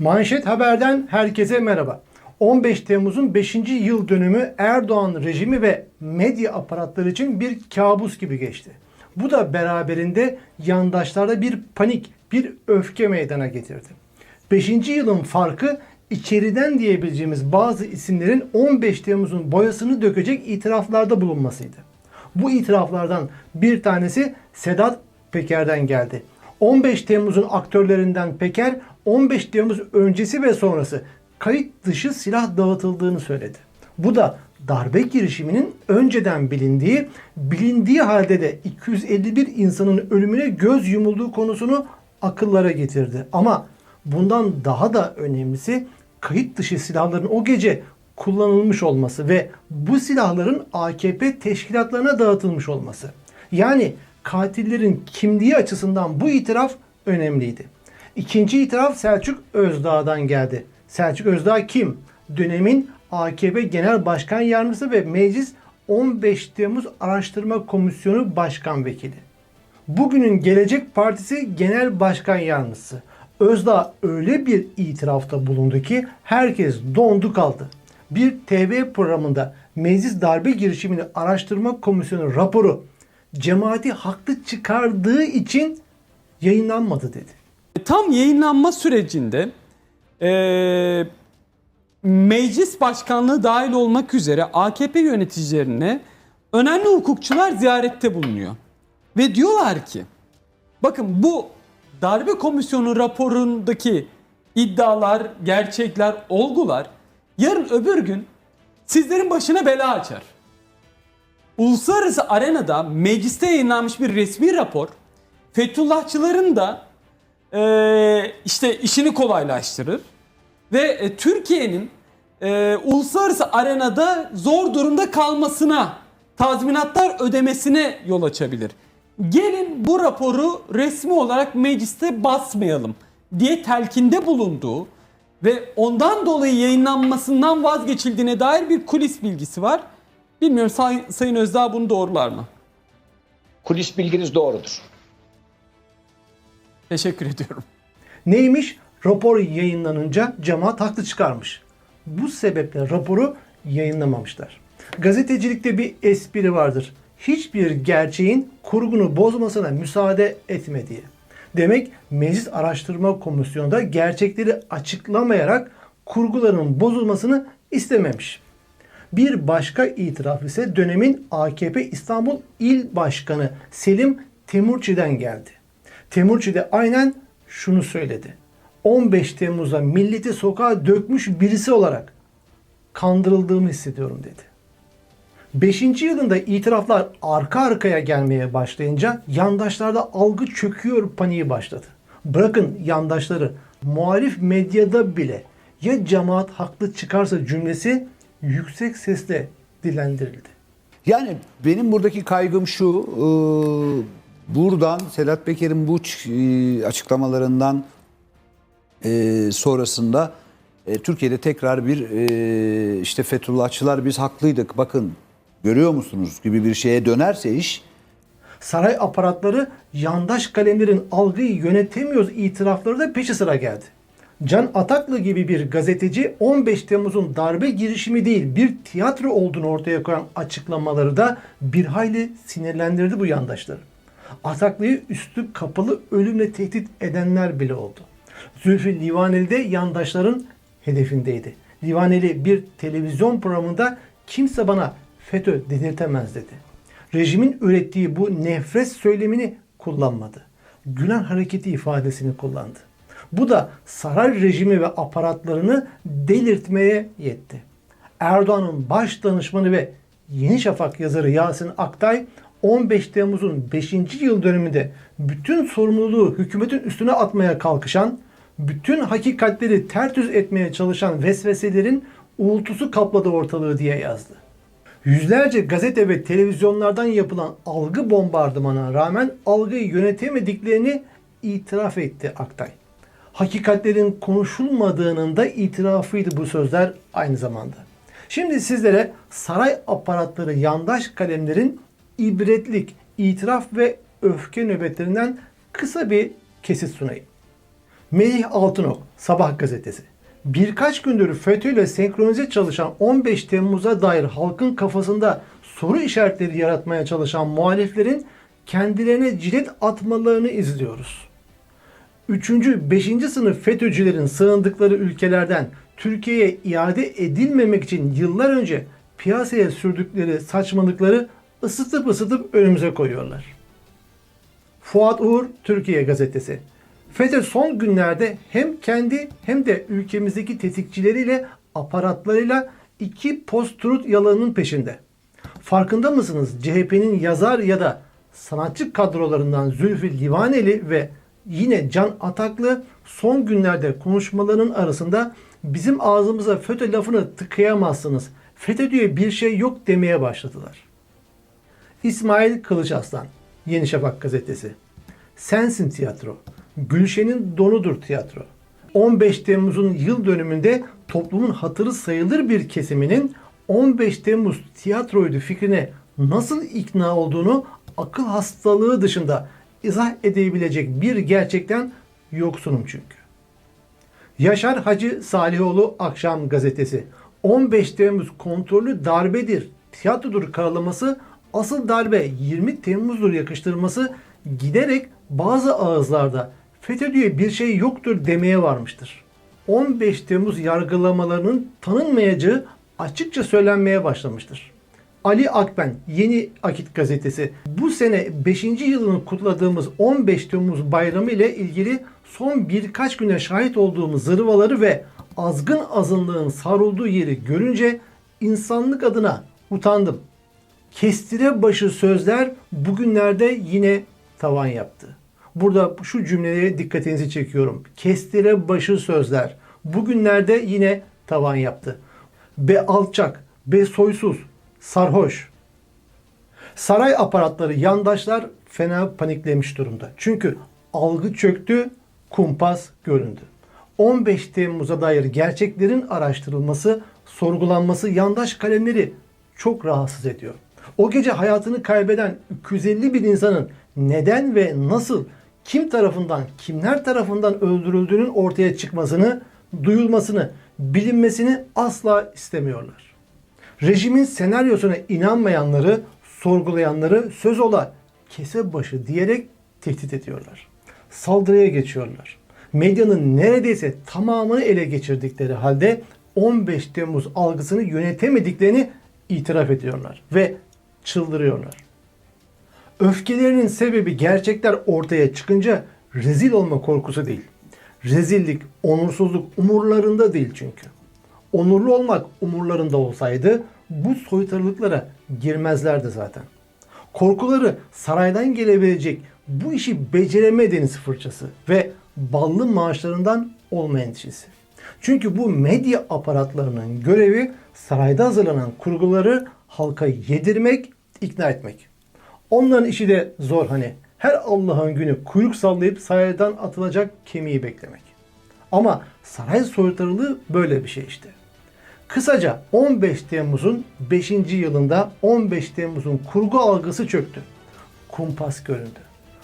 Manşet Haber'den herkese merhaba. 15 Temmuz'un 5. yıl dönümü Erdoğan rejimi ve medya aparatları için bir kabus gibi geçti. Bu da beraberinde yandaşlarda bir panik, bir öfke meydana getirdi. 5. yılın farkı içeriden diyebileceğimiz bazı isimlerin 15 Temmuz'un boyasını dökecek itiraflarda bulunmasıydı. Bu itiraflardan bir tanesi Sedat Peker'den geldi. 15 Temmuz'un aktörlerinden Peker 15 Temmuz öncesi ve sonrası kayıt dışı silah dağıtıldığını söyledi. Bu da darbe girişiminin önceden bilindiği, bilindiği halde de 251 insanın ölümüne göz yumulduğu konusunu akıllara getirdi. Ama bundan daha da önemlisi kayıt dışı silahların o gece kullanılmış olması ve bu silahların AKP teşkilatlarına dağıtılmış olması. Yani katillerin kimliği açısından bu itiraf önemliydi. İkinci itiraf Selçuk Özdağ'dan geldi. Selçuk Özdağ kim? Dönemin AKP Genel Başkan Yardımcısı ve Meclis 15 Temmuz Araştırma Komisyonu Başkan Vekili. Bugünün Gelecek Partisi Genel Başkan Yardımcısı. Özdağ öyle bir itirafta bulundu ki herkes dondu kaldı. Bir TV programında Meclis Darbe Girişimini Araştırma Komisyonu raporu cemaati haklı çıkardığı için yayınlanmadı dedi. Tam yayınlanma sürecinde eee, meclis başkanlığı dahil olmak üzere AKP yöneticilerine önemli hukukçular ziyarette bulunuyor. Ve diyorlar ki bakın bu darbe komisyonu raporundaki iddialar, gerçekler, olgular yarın öbür gün sizlerin başına bela açar. Uluslararası arenada mecliste yayınlanmış bir resmi rapor Fethullahçıların da eee, işte işini kolaylaştırır ve e, Türkiye'nin e, uluslararası arenada zor durumda kalmasına, tazminatlar ödemesine yol açabilir. Gelin bu raporu resmi olarak mecliste basmayalım diye telkinde bulunduğu ve ondan dolayı yayınlanmasından vazgeçildiğine dair bir kulis bilgisi var. Bilmiyorum Say- Sayın Özdağ bunu doğrular mı? Kulis bilginiz doğrudur. Teşekkür ediyorum. Neymiş? Rapor yayınlanınca cemaat haklı çıkarmış. Bu sebeple raporu yayınlamamışlar. Gazetecilikte bir espri vardır. Hiçbir gerçeğin kurgunu bozmasına müsaade etme diye. Demek Meclis Araştırma Komisyonu'nda gerçekleri açıklamayarak kurguların bozulmasını istememiş. Bir başka itiraf ise dönemin AKP İstanbul İl Başkanı Selim Temurçi'den geldi. Temurçi de aynen şunu söyledi. 15 Temmuz'da milleti sokağa dökmüş birisi olarak kandırıldığımı hissediyorum dedi. 5. yılında itiraflar arka arkaya gelmeye başlayınca yandaşlarda algı çöküyor paniği başladı. Bırakın yandaşları muhalif medyada bile ya cemaat haklı çıkarsa cümlesi yüksek sesle dilendirildi. Yani benim buradaki kaygım şu, e, buradan Sedat Peker'in bu e, açıklamalarından e, sonrasında e, Türkiye'de tekrar bir işte Fethullahçılar biz haklıydık bakın görüyor musunuz gibi bir şeye dönerse iş Saray aparatları yandaş kalemlerin algıyı yönetemiyoruz itirafları da peşi sıra geldi. Can Ataklı gibi bir gazeteci 15 Temmuz'un darbe girişimi değil bir tiyatro olduğunu ortaya koyan açıklamaları da bir hayli sinirlendirdi bu yandaşları. Ataklı'yı üstü kapalı ölümle tehdit edenler bile oldu. Zülfü Livaneli de yandaşların hedefindeydi. Livaneli bir televizyon programında kimse bana FETÖ dedirtemez dedi. Rejimin ürettiği bu nefret söylemini kullanmadı. Gülen hareketi ifadesini kullandı. Bu da saray rejimi ve aparatlarını delirtmeye yetti. Erdoğan'ın baş danışmanı ve Yeni Şafak yazarı Yasin Aktay 15 Temmuz'un 5. yıl dönümünde bütün sorumluluğu hükümetin üstüne atmaya kalkışan, bütün hakikatleri ters düz etmeye çalışan vesveselerin uğultusu kapladı ortalığı diye yazdı. Yüzlerce gazete ve televizyonlardan yapılan algı bombardımanına rağmen algıyı yönetemediklerini itiraf etti Aktay. Hakikatlerin konuşulmadığının da itirafıydı bu sözler aynı zamanda. Şimdi sizlere saray aparatları yandaş kalemlerin ibretlik, itiraf ve öfke nöbetlerinden kısa bir kesit sunayım. Melih Altınok, Sabah gazetesi. Birkaç gündür FETÖ ile senkronize çalışan 15 Temmuz'a dair halkın kafasında soru işaretleri yaratmaya çalışan muhaliflerin kendilerine cilet atmalarını izliyoruz. 3. 5. sınıf FETÖ'cülerin sığındıkları ülkelerden Türkiye'ye iade edilmemek için yıllar önce piyasaya sürdükleri saçmalıkları ısıtıp ısıtıp önümüze koyuyorlar. Fuat Uğur Türkiye Gazetesi. FETÖ son günlerde hem kendi hem de ülkemizdeki tetikçileriyle aparatlarıyla iki post-truth yalanının peşinde. Farkında mısınız CHP'nin yazar ya da sanatçı kadrolarından Zülfü Livaneli ve yine Can Ataklı son günlerde konuşmaların arasında bizim ağzımıza FETÖ lafını tıkayamazsınız. FETÖ diye bir şey yok demeye başladılar. İsmail Kılıçaslan, Yeni Şafak gazetesi. Sensin tiyatro. Gülşen'in donudur tiyatro. 15 Temmuz'un yıl dönümünde toplumun hatırı sayılır bir kesiminin 15 Temmuz tiyatroydu fikrine nasıl ikna olduğunu akıl hastalığı dışında izah edebilecek bir gerçekten yoksunum çünkü. Yaşar Hacı Salihoğlu Akşam Gazetesi 15 Temmuz kontrollü darbedir, tiyatrodur karalaması, asıl darbe 20 Temmuz'dur yakıştırması giderek bazı ağızlarda FETÖ diye bir şey yoktur demeye varmıştır. 15 Temmuz yargılamalarının tanınmayacağı açıkça söylenmeye başlamıştır. Ali Akben Yeni Akit Gazetesi bu sene 5. yılını kutladığımız 15 Temmuz bayramı ile ilgili son birkaç güne şahit olduğumuz zırvaları ve azgın azınlığın sarıldığı yeri görünce insanlık adına utandım. Kestire başı sözler bugünlerde yine tavan yaptı. Burada şu cümleye dikkatinizi çekiyorum. Kestire başı sözler bugünlerde yine tavan yaptı. Be alçak, be soysuz, sarhoş. Saray aparatları, yandaşlar fena paniklemiş durumda. Çünkü algı çöktü, kumpas göründü. 15 Temmuz'a dair gerçeklerin araştırılması, sorgulanması yandaş kalemleri çok rahatsız ediyor. O gece hayatını kaybeden 250 bin insanın neden ve nasıl, kim tarafından, kimler tarafından öldürüldüğünün ortaya çıkmasını, duyulmasını, bilinmesini asla istemiyorlar. Rejimin senaryosuna inanmayanları, sorgulayanları söz ola kese başı diyerek tehdit ediyorlar. Saldırıya geçiyorlar. Medyanın neredeyse tamamını ele geçirdikleri halde 15 Temmuz algısını yönetemediklerini itiraf ediyorlar ve çıldırıyorlar. Öfkelerinin sebebi gerçekler ortaya çıkınca rezil olma korkusu değil. Rezillik, onursuzluk umurlarında değil çünkü. Onurlu olmak umurlarında olsaydı bu soytarılıklara girmezlerdi zaten. Korkuları saraydan gelebilecek bu işi beceremediğiniz fırçası ve ballı maaşlarından olma endişesi. Çünkü bu medya aparatlarının görevi sarayda hazırlanan kurguları halka yedirmek, ikna etmek. Onların işi de zor hani. Her Allah'ın günü kuyruk sallayıp saraydan atılacak kemiği beklemek. Ama saray soytarılığı böyle bir şey işte. Kısaca 15 Temmuz'un 5. yılında 15 Temmuz'un kurgu algısı çöktü. Kumpas göründü.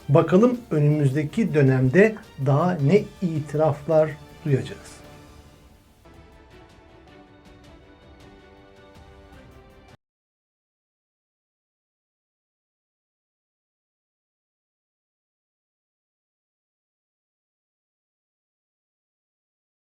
Bakalım önümüzdeki dönemde daha ne itiraflar duyacağız.